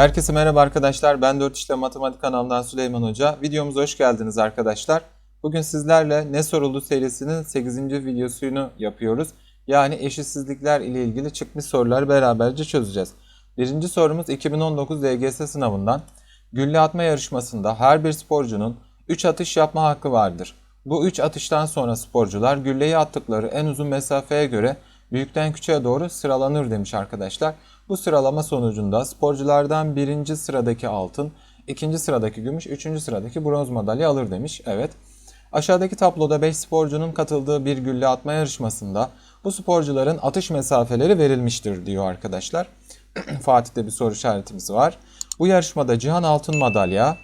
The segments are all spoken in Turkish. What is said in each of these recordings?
Herkese merhaba arkadaşlar. Ben 4 İşlem Matematik kanalından Süleyman Hoca. Videomuza hoş geldiniz arkadaşlar. Bugün sizlerle Ne Soruldu serisinin 8. videosunu yapıyoruz. Yani eşitsizlikler ile ilgili çıkmış soruları beraberce çözeceğiz. Birinci sorumuz 2019 LGS sınavından. Gülle atma yarışmasında her bir sporcunun 3 atış yapma hakkı vardır. Bu 3 atıştan sonra sporcular gülleyi attıkları en uzun mesafeye göre büyükten küçüğe doğru sıralanır demiş arkadaşlar. Bu sıralama sonucunda sporculardan birinci sıradaki altın, ikinci sıradaki gümüş, üçüncü sıradaki bronz madalya alır demiş. Evet. Aşağıdaki tabloda 5 sporcunun katıldığı bir gülle atma yarışmasında bu sporcuların atış mesafeleri verilmiştir diyor arkadaşlar. Fatih'te bir soru işaretimiz var. Bu yarışmada Cihan altın madalya,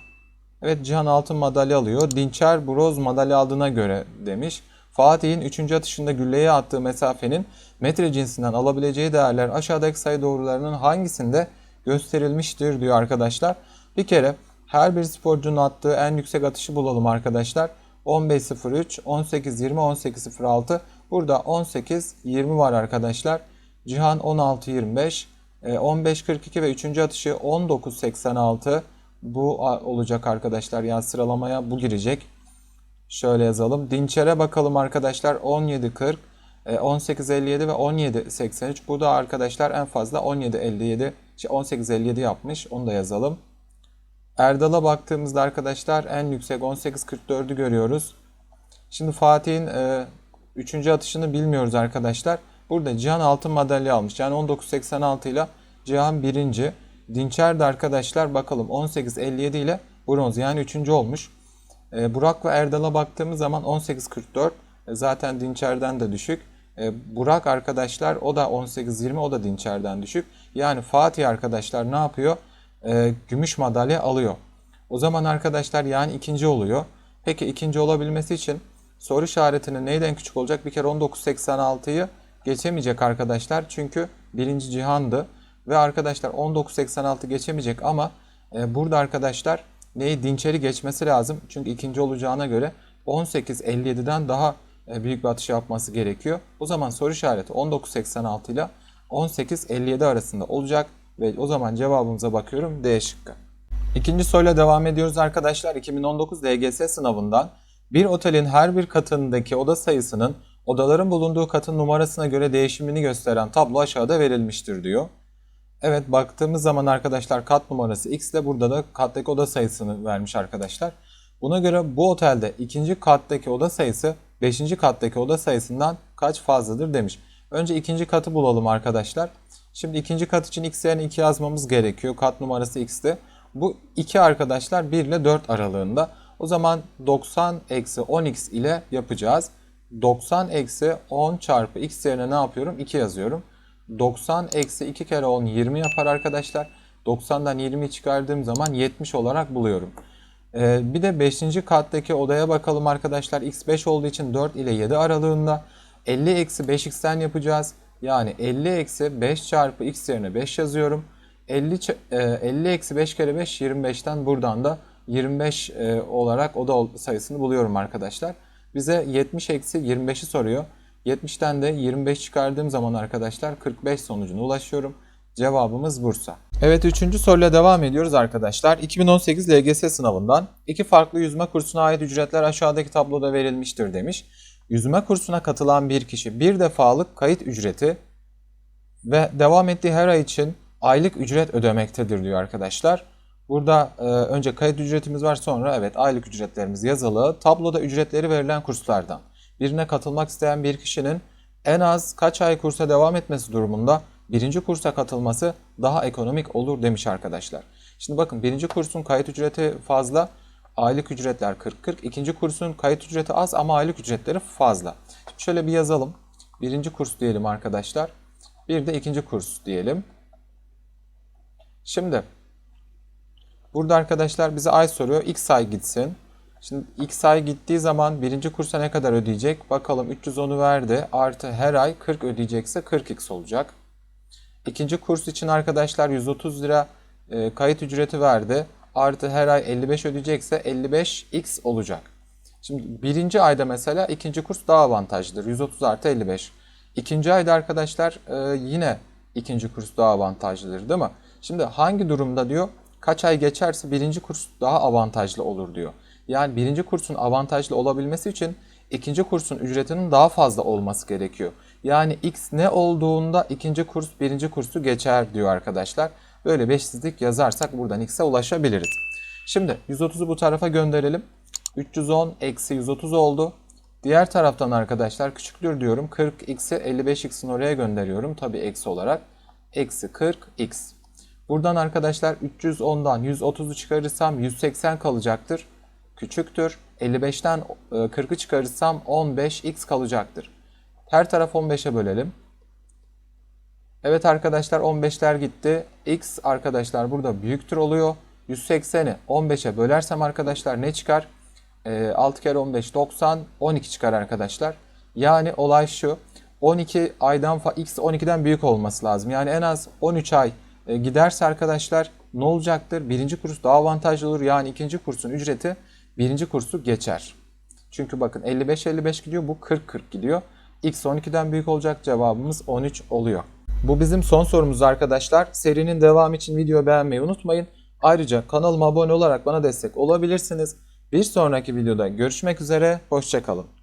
evet Cihan altın madalya alıyor. Dinçer bronz madalya aldığına göre demiş. Fatih'in 3. atışında gülleye attığı mesafenin metre cinsinden alabileceği değerler aşağıdaki sayı doğrularının hangisinde gösterilmiştir diyor arkadaşlar. Bir kere her bir sporcunun attığı en yüksek atışı bulalım arkadaşlar. 15.03, 18.20, 18.06. Burada 18.20 var arkadaşlar. Cihan 16.25, 15.42 ve 3. atışı 19.86. Bu olacak arkadaşlar. Yani sıralamaya bu girecek. Şöyle yazalım. Dinçer'e bakalım arkadaşlar. 17.40, 18.57 ve 17.83. Bu da arkadaşlar en fazla 17.57, şey 18.57 yapmış. Onu da yazalım. Erdal'a baktığımızda arkadaşlar en yüksek 18.44'ü görüyoruz. Şimdi Fatih'in 3. atışını bilmiyoruz arkadaşlar. Burada Cihan altın madalya almış. Yani 19.86 ile Cihan birinci. Dinçer de arkadaşlar bakalım 18.57 ile bronz yani 3. olmuş. E, Burak ve Erdal'a baktığımız zaman 18.44 e, zaten Dinçer'den de düşük. E, Burak arkadaşlar o da 18.20 o da Dinçer'den düşük. Yani Fatih arkadaşlar ne yapıyor? Gümüş madalya alıyor. O zaman arkadaşlar yani ikinci oluyor. Peki ikinci olabilmesi için soru işaretinin neyden küçük olacak? Bir kere 19.86'yı geçemeyecek arkadaşlar. Çünkü birinci cihandı. Ve arkadaşlar 19.86 geçemeyecek ama burada arkadaşlar neyi Dinçer'i geçmesi lazım. Çünkü ikinci olacağına göre 18.57'den daha e, büyük bir atış yapması gerekiyor. O zaman soru işareti 19.86 ile 18.57 arasında olacak ve o zaman cevabımıza bakıyorum D şıkkı. İkinci soruyla devam ediyoruz arkadaşlar. 2019 LGS sınavından bir otelin her bir katındaki oda sayısının odaların bulunduğu katın numarasına göre değişimini gösteren tablo aşağıda verilmiştir diyor. Evet baktığımız zaman arkadaşlar kat numarası X ile burada da kattaki oda sayısını vermiş arkadaşlar. Buna göre bu otelde ikinci kattaki oda sayısı 5. kattaki oda sayısından kaç fazladır demiş. Önce ikinci katı bulalım arkadaşlar. Şimdi ikinci kat için x yerine 2 yazmamız gerekiyor. Kat numarası x'ti. Bu 2 arkadaşlar 1 ile 4 aralığında. O zaman 90 eksi 10x ile yapacağız. 90 eksi 10 çarpı x yerine ne yapıyorum? 2 yazıyorum. 90 eksi 2 kere 10 20 yapar arkadaşlar. 90'dan 20'yi çıkardığım zaman 70 olarak buluyorum. Ee, bir de 5. kattaki odaya bakalım arkadaşlar. x 5 olduğu için 4 ile 7 aralığında. 50 eksi 5x'ten yapacağız. Yani 50 eksi 5 çarpı x yerine 5 yazıyorum. 50, 50 eksi 5 kere 5 25'ten buradan da 25 e, olarak oda sayısını buluyorum arkadaşlar. Bize 70 eksi 25'i soruyor. 70'ten de 25 çıkardığım zaman arkadaşlar 45 sonucuna ulaşıyorum. Cevabımız Bursa. Evet üçüncü soruyla devam ediyoruz arkadaşlar. 2018 LGS sınavından iki farklı yüzme kursuna ait ücretler aşağıdaki tabloda verilmiştir demiş. Yüzme kursuna katılan bir kişi bir defalık kayıt ücreti ve devam ettiği her ay için aylık ücret ödemektedir diyor arkadaşlar. Burada e, önce kayıt ücretimiz var sonra evet aylık ücretlerimiz yazılı. Tabloda ücretleri verilen kurslardan birine katılmak isteyen bir kişinin en az kaç ay kursa devam etmesi durumunda birinci kursa katılması daha ekonomik olur demiş arkadaşlar. Şimdi bakın birinci kursun kayıt ücreti fazla, aylık ücretler 40-40. İkinci kursun kayıt ücreti az ama aylık ücretleri fazla. Şimdi şöyle bir yazalım. Birinci kurs diyelim arkadaşlar. Bir de ikinci kurs diyelim. Şimdi burada arkadaşlar bize ay soruyor. X ay gitsin. Şimdi X ay gittiği zaman birinci kursa ne kadar ödeyecek? Bakalım 310'u verdi. Artı her ay 40 ödeyecekse 40x olacak. İkinci kurs için arkadaşlar 130 lira e, kayıt ücreti verdi. Artı her ay 55 ödeyecekse 55x olacak. Şimdi birinci ayda mesela ikinci kurs daha avantajlıdır. 130 artı 55. İkinci ayda arkadaşlar e, yine ikinci kurs daha avantajlıdır değil mi? Şimdi hangi durumda diyor kaç ay geçerse birinci kurs daha avantajlı olur diyor. Yani birinci kursun avantajlı olabilmesi için ikinci kursun ücretinin daha fazla olması gerekiyor. Yani x ne olduğunda ikinci kurs birinci kursu geçer diyor arkadaşlar. Böyle beşsizlik yazarsak buradan x'e ulaşabiliriz. Şimdi 130'u bu tarafa gönderelim. 310 eksi 130 oldu. Diğer taraftan arkadaşlar küçüktür diyorum. 40x'i 55x'in oraya gönderiyorum. Tabi eksi olarak. Eksi 40x. Buradan arkadaşlar 310'dan 130'u çıkarırsam 180 kalacaktır. Küçüktür. 55'ten 40'ı çıkarırsam 15x kalacaktır. Her taraf 15'e bölelim. Evet arkadaşlar 15'ler gitti. X arkadaşlar burada büyüktür oluyor. 180'i 15'e bölersem arkadaşlar ne çıkar? Ee, 6 kere 15 90 12 çıkar arkadaşlar. Yani olay şu. 12 aydan x 12'den büyük olması lazım. Yani en az 13 ay e, giderse arkadaşlar ne olacaktır? Birinci kurs daha avantajlı olur. Yani ikinci kursun ücreti birinci kursu geçer. Çünkü bakın 55-55 gidiyor bu 40-40 gidiyor. X 12'den büyük olacak cevabımız 13 oluyor. Bu bizim son sorumuz arkadaşlar. Serinin devamı için video beğenmeyi unutmayın. Ayrıca kanalıma abone olarak bana destek olabilirsiniz. Bir sonraki videoda görüşmek üzere. Hoşçakalın.